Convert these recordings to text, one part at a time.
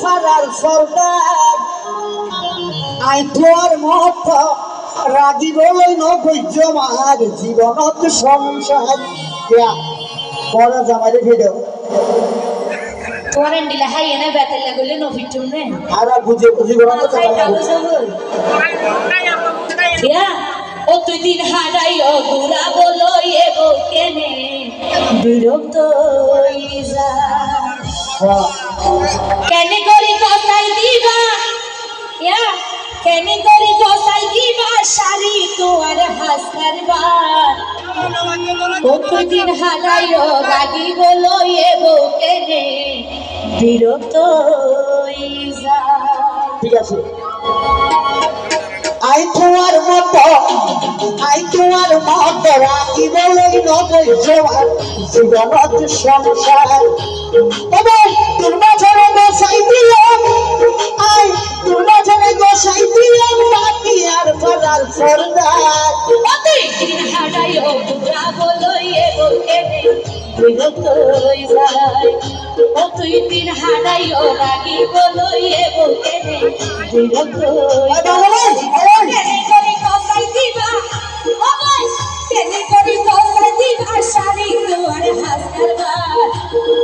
ফারার সরকার I তোর মত রাগি বলে নৈর্য মার জীবনত সংসার। পরে জামাইরে ভিডিও। তোমার দিলা হাই এনে বেতাল লাগলে নফিটুম নে আর বুঝে বুঝে গরম খাই খাব সবল ইয়া ও তুই দিন হারাই ও গুড়া বলো এ বউ বিরক্ত হই যা কেনে করি দিবা? ইয়া, কেনে করি কসাই দিবা? শাড়ি তোর হাস করবা কতদিন হারাইও রাগি বলো এ বউকে ঠিক আছে। আই তোমার মত, আই তোমার মত রাখি বলে নবই জোয়ার, জীবনত সংসার। তবে তোর মাঝারে গোসাই দিলাম, আই তোর মাঝারে গোসাই দিলাম, বাকি আর হারাইও বিরক্ত হই যায় কতদিন হারাইও রাগি বলো এ বউকে রে বিরক্ত হই যায় করি দিবা? ও ভাই কেনে করি কসাই দিবা? শাড়ি তোর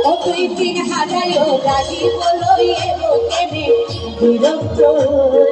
ও তুই দিন রাগি এ রে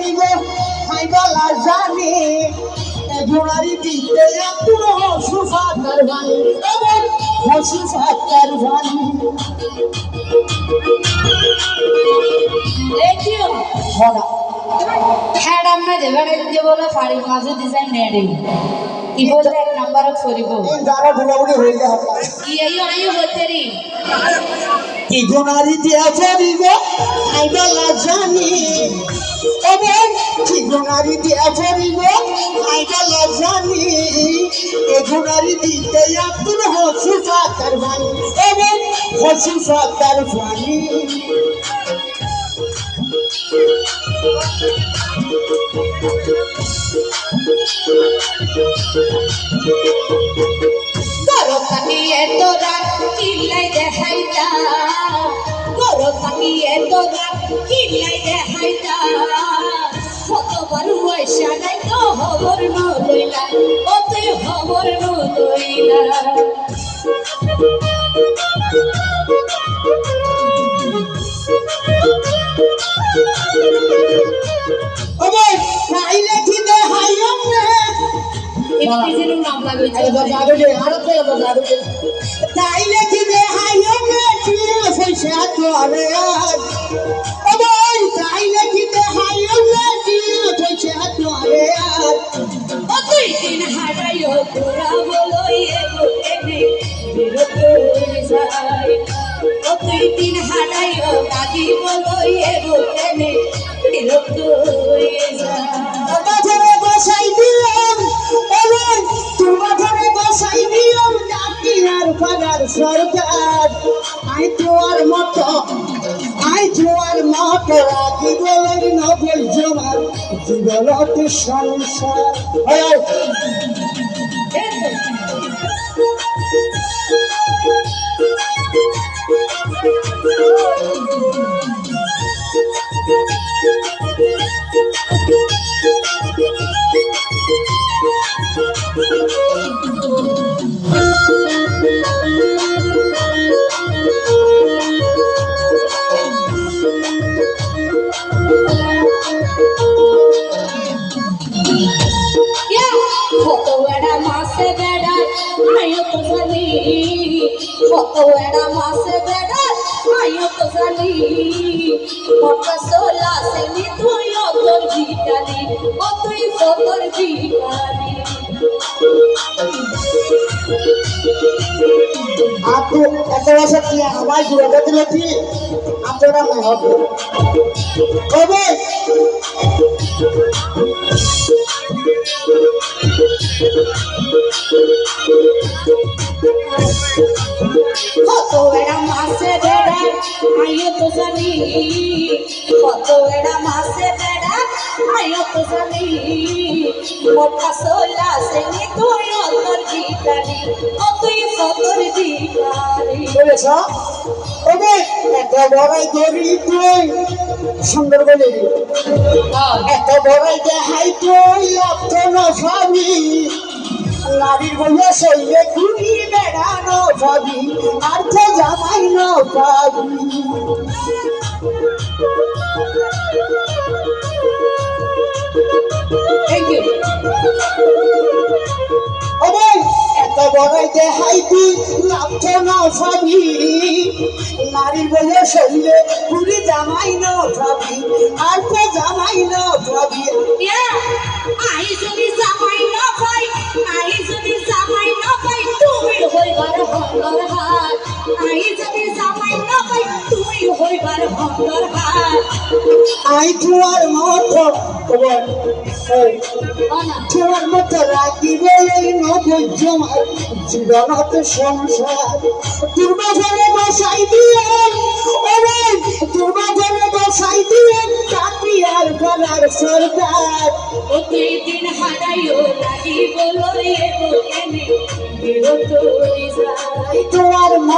দিয়া ধরিব খাইবালা জানি জীবনারি দিতে এত সুফা কারবানি সুফা কারবানি দেখিও হরা হ্যাঁ আমরা যেভাবে যে বলে ফাড়ির মাঝে ডিজাইন নেড়ে। কি বলতে এক নাম্বার করিব। এই যারা হয়ে যায় কি আইও আইও বলতে রি? দিয়া ধরিব খাইবালা জানি এবং জীবনারি দিয়া ধরিব খাইবালা জানি এগুনারি দিতে এত সুফা কারবানি এবং সুফা কারবানি গরো কাটিয়ে তোরা কিলাই দেখাইতা গরো কাটিয়ে তোরা কিলাই দেখাইতা কতবার পয়সা নাই তো খবর নইলা ও তুই খবর নইলা ওবে খাইলে খিদে চিনে পয়সা তো আরে আজ ওবে খাইলে খিদে হাইও রে চিনে পয়সা তো আরে আজ ও তুই দিন হারাইও তোরা বলো এ বুকেনে বিরত যায় ও তুই যায় জীবনত সংসার। হয় কত মাসে বেড়া আয়ো তো জানি। কত বেড়া মাসে বেড়া আয়ো তো জানি। কত সোলা সে নি তুই অতর ভিখারি ও তুই অতর ভিখারি। আপনি একটা বছর কি কত এরা মাসে বেড়া আয়ো তো জানি। কত এরা মাসে বেড়া আয়ো তো জানি। মোটা সোলা সেনি তুই অন্তর গীতানি ও বলেছ ওবে এত বড়াই তুই সুন্দর বলে এত বড়াই দেখাই তুই অর্থ নারীর বলে শৈলে ঘুরি বেড়ানো পাবি আর তো জামাই ন পাবি। ইউ ওরে এত বড়াই দেখাই তুই লাভ তো না পাবি নারীর বলে শৈলে ঘুরি জামাই ন পাবি আর তো জামাই ন ইয়া আই যদি জামাই না পাই আই যদি জামাই না পাই তুমি হইবার হন্দর হাত। আই যদি জামাই না পাই তুমি হইবার হন্দর হাত। আই তোমার মতো অনা তোমার মতো রাখিবে এই নবই জমার জীবনত সংসার দুর্বাধনে বসাই দিয়ে ওরে দুর্বাধনে বসাই দিয়ে কাটি আর গলার সরকার লাগি বলো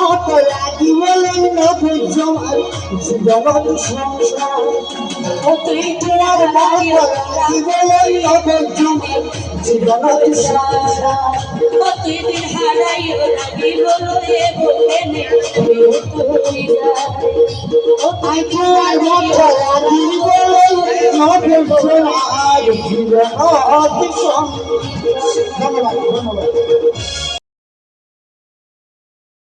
হই যায় তোমার মতো লাগিবে এই নবই জমার জীবনত সংসার তুই তোমার মতো লাগিবে এই নবই জমার সংসার প্রতিদিন হারাইও লাগি বলো এগো এনে বিরত হই যায় I can't walk around the world, not a soul, I feel a heart of song. ধন্যবাদ ধন্যবাদ